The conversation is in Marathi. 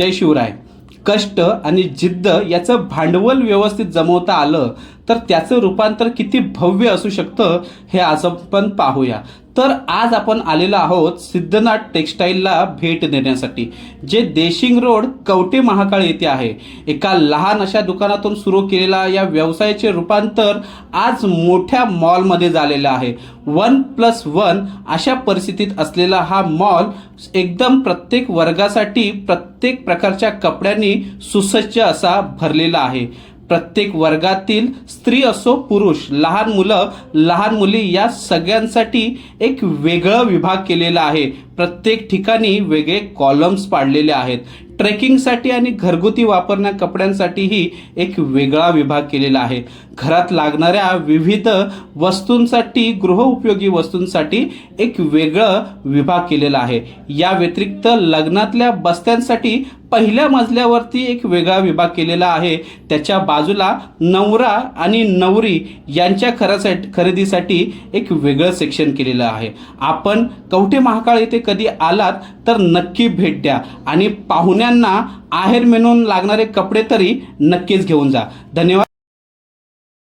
जय शिवराय. कष्ट आणि जिद्द याचं भांडवल व्यवस्थित जमवता आलं तर त्याचं रूपांतर किती भव्य असू शकतं हे आज आपण पाहूया. तर आज आपण आलेलो आहोत सिद्धनाथ टेक्स्टाईलला भेट देण्यासाठी जे देशिंग रोड कवटे महाकाळ येथे आहे. एका लहान अशा दुकानातून सुरू केलेला या व्यवसायाचे रूपांतर आज मोठ्या मॉलमध्ये झालेलं आहे. वन प्लस वन अशा परिस्थितीत असलेला हा मॉल एकदम प्रत्येक वर्गासाठी प्रत्येक प्रकारच्या कपड्यांनी सुसज्ज असा भरलेला आहे. प्रत्येक वर्गातील स्त्री असो पुरुष लहान मुलं लहान मुली या सगळ्यांसाठी एक वेगळं विभाग केलेला आहे. प्रत्येक ठिकाणी वेगळे कॉलम्स पाडलेले आहेत. ट्रेकिंगसाठी आणि घरगुती वापरण्या कपड्यांसाठीही एक वेगळा विभाग केलेला आहे. घरात लागणाऱ्या विविध वस्तूंसाठी गृहउपयोगी वस्तूंसाठी एक वेगळं विभाग केलेला आहे. या व्यतिरिक्त लग्नातल्या बस्त्यांसाठी पहिल्या मजल्यावरती एक वेगळा विभाग केलेला आहे. त्याच्या बाजूला नवरा आणि नवरी यांच्या खरासाठी खरेदीसाठी एक वेगळं सेक्शन केलेलं आहे. आपण कवठे महाकाळ येथे कधी आलात तर नक्की भेट द्या. आणि पाहुण्यांना आहेर मेनून लागणारे कपडे तरी नक्कीच घेऊन जा. धन्यवाद.